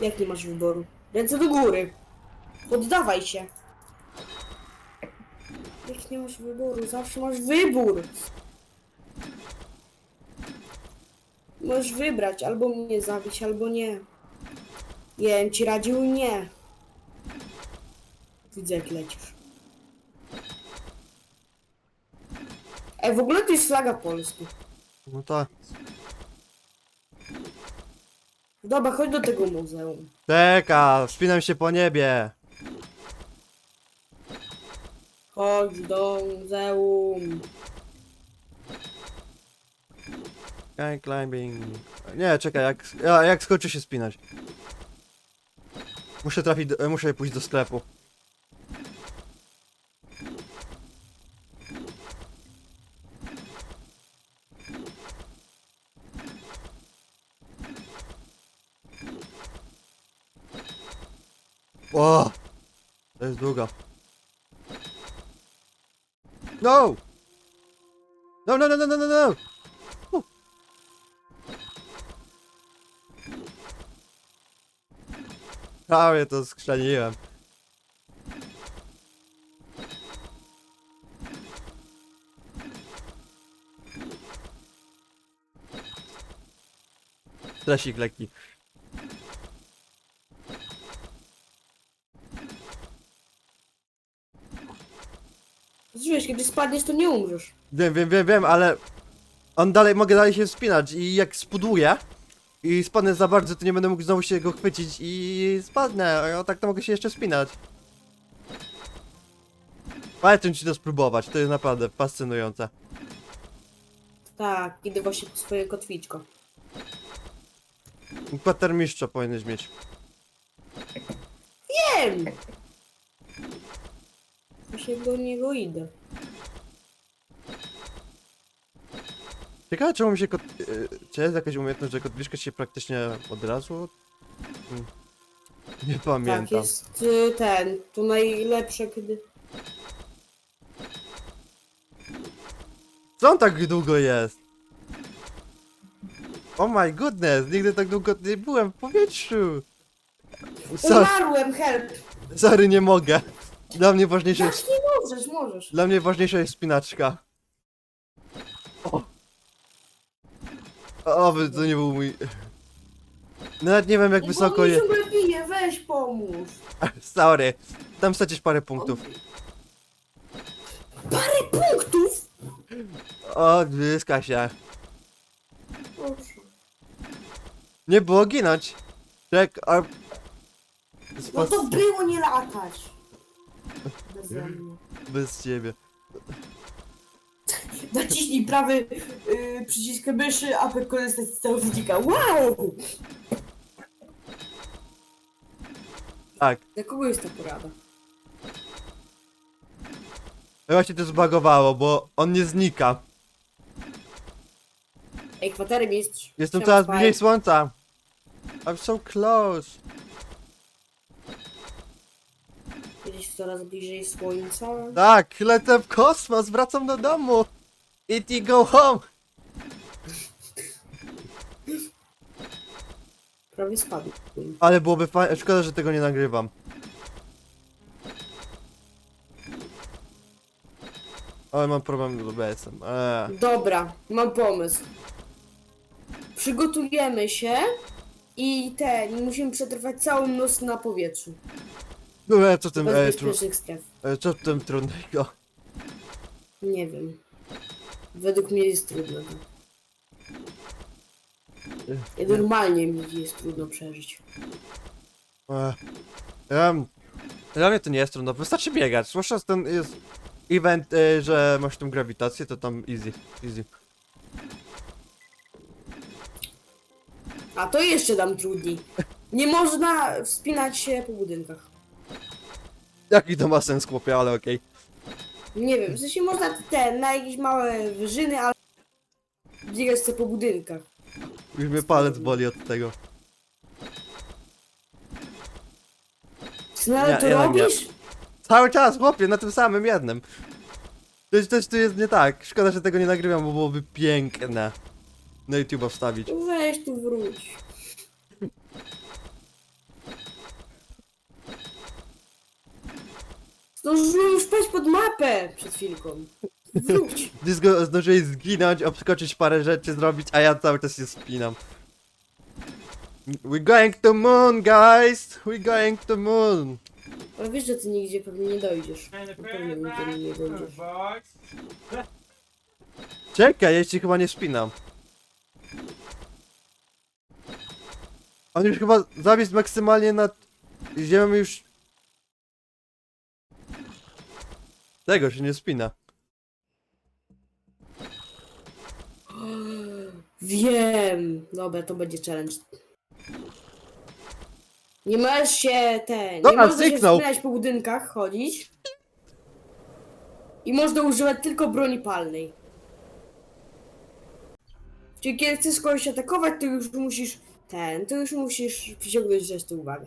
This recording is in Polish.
Jak nie masz wyboru? Ręce do góry. Poddawaj się. Jak nie masz wyboru? Zawsze masz wybór. Możesz wybrać, albo mnie zabić, albo nie. Ja bym ci radził nie. Widzę jak lecisz. Ej, w ogóle to jest flaga Polski. No tak. Dobra, chodź do tego muzeum. Czeka, wspinam się po niebie. Chodź do muzeum. Sky climbing. Nie, czekaj, jak, ja, jak skończy się spinać. Muszę trafić, do, muszę pójść do sklepu. O! To jest długo. No! No, no, no, no, no, no, no! Prawie to skrzaniłem. Stresik lekki. Wiesz, kiedy spadniesz, to nie umrzesz. Wiem, wiem, wiem, wiem, ale on dalej, mogę dalej się wspinać i jak spuduję i spadnę za bardzo, to nie będę mógł znowu się go chwycić i spadnę, a tak to mogę się jeszcze wspinać. Polecam ci to spróbować, to jest naprawdę fascynujące. Tak, kiedy właśnie swoje kotwiczko. Patermistrza powinieneś mieć. Wiem! Właśnie do niego idę. Ciekawe czemu mi się kot... y, Czy jest jakaś umiejętność, że kotwiczka się praktycznie od razu... Hmm. Nie pamiętam. Tak, jest y, ten. To najlepsze, kiedy... Co on tak długo jest? Oh my goodness, nigdy tak długo nie byłem w powietrzu. Umarłem, help! sorry, nie mogę. Dla mnie ważniejsza Jak jest, możesz, możesz. dla mnie ważniejsza jest spinaczka. O. O, by to nie był mój... Nawet nie wiem jak wysoko jest. jest. ciągle bije, weź pomóż. Sorry. Tam stracisz parę punktów. Parę punktów! O, dyska się. Proszę. Nie było ginąć. Czek, a... No to było nie latać. Mnie. Bez ciebie. Naciśnij prawy y, przycisk myszy, aby korzystać z celownika. Wow! Tak. Dla kogo jest ta porada? Właśnie to zbagowało, bo on nie znika. Ej, kwatery mistrz. Jestem coraz bliżej słońca. I'm so close. Jesteś coraz bliżej słońca. Tak, lecę w kosmos, wracam do domu. It go home. Prawie spadł. Ale byłoby fajnie, szkoda, że tego nie nagrywam. Ale mam problem z OBS-em. Eee. Dobra, mam pomysł. Przygotujemy się i ten, musimy przetrwać całą noc na powietrzu. No, co w tym, Bez e, tru, bezpiecznych stref. e, co tym trudnego? Nie wiem. Według mnie jest trudno. to. Ja normalnie mi jest trudno przeżyć. Eee. Um, dla mnie to nie jest trudno, wystarczy biegać. Zwłaszcza ten jest event, e, że masz tą grawitację, to tam easy, easy. A to jeszcze dam trudniej. Nie można wspinać się po budynkach. Jaki to ma sens, chłopie, ale okej. Nie wiem, w sensie można te na jakieś małe wyżyny, ale biegać sobie po budynkach. Już mnie palec boli od tego. Czy nadal Nie, to jednak nie. robisz? Cały czas, chłopie, na tym samym jednym. Coś, coś tu jest nie tak. Szkoda, że tego nie nagrywam, bo byłoby piękne. Na YouTube'a wstawić. Weź tu wróć. Zdążyłem już wpaść pod mapę przed chwilką. Wróć. Zgo- zdążyłeś zginąć, obskoczyć parę rzeczy zrobić, a ja cały czas się spinam. We're going to moon, guys! We're going to moon! Ale wiesz, że ty nigdzie pewnie nie dojdziesz. Na pewno nigdzie nie dojdziesz. Czekaj, ja się chyba nie spinam. On już chyba zawisł maksymalnie nad ziemią już... Tego się nie spina. Wiem. Dobra, to będzie challenge. Nie możesz się te. Nie Dobra, można się zniknął. wspinać po budynkach, chodzić. I można używać tylko broni palnej. Czyli kiedy chcesz kogoś atakować, to już musisz ten, to już musisz przyciągnąć zresztą uwagę.